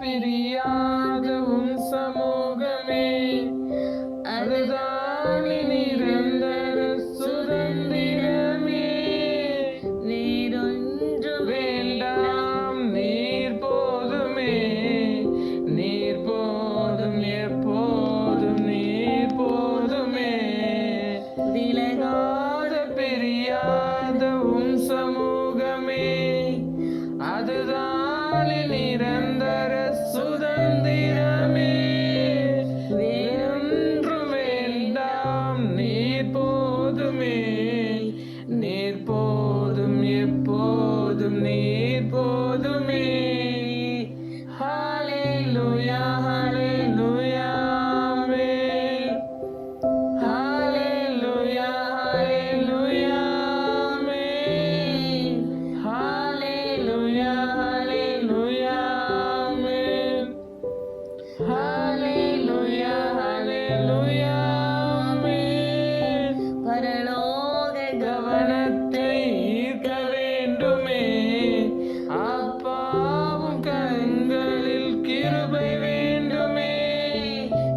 பிரியாத உன் சமூகமே அதுதான் நிரந்தர சுதந்திரமே. நீரொன்று வேண்டாம் நீர் போதுமே. நீர் போதும் எப்போதும் நீர் போதுமே. விலகாத பிரியாத உன் சமூகமே அதுதான்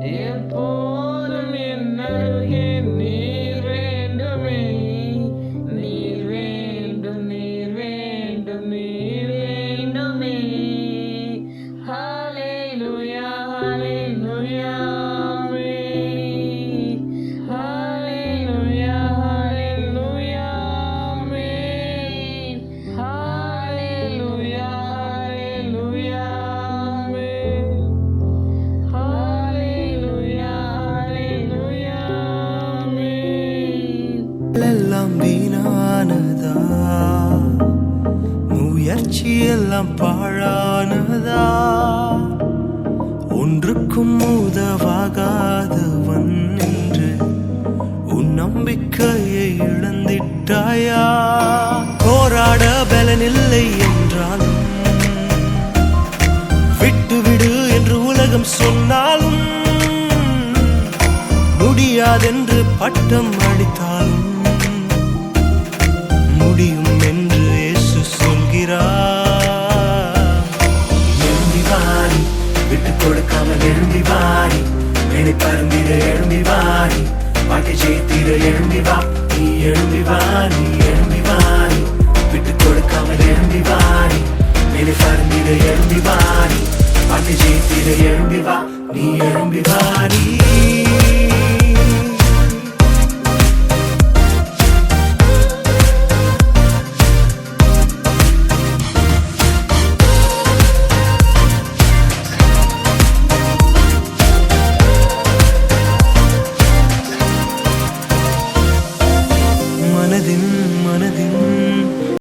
எப்போதும் எல்லாம் வீணானதா முயற்சி எல்லாம் பாழானதா? ஒன்றுக்கும் உதவாகாதவன் என்று உன் நம்பிக்கையை இழந்திட்டாயா? போராட பலனில்லை என்றாலும் விட்டுவிடு என்று உலகம் சொன்னாலும் முடியாதென்று பட்டம் அடித்தாலும் கொடுக்காம எழும்பி வாரி வெளி பருந்திட எழும்பி வாரி பாட்டு ஜெயித்திட எழும்பி வா. நீ எழும்பி வா நீ எழும்பி வாரி விட்டு கொடுக்காம எழும்பி வாரி வெளி பருந்திட எழும்பி வாரி பாட்டு ஜெயித்திட எழும்பி வா நீ எழும்பி வாரி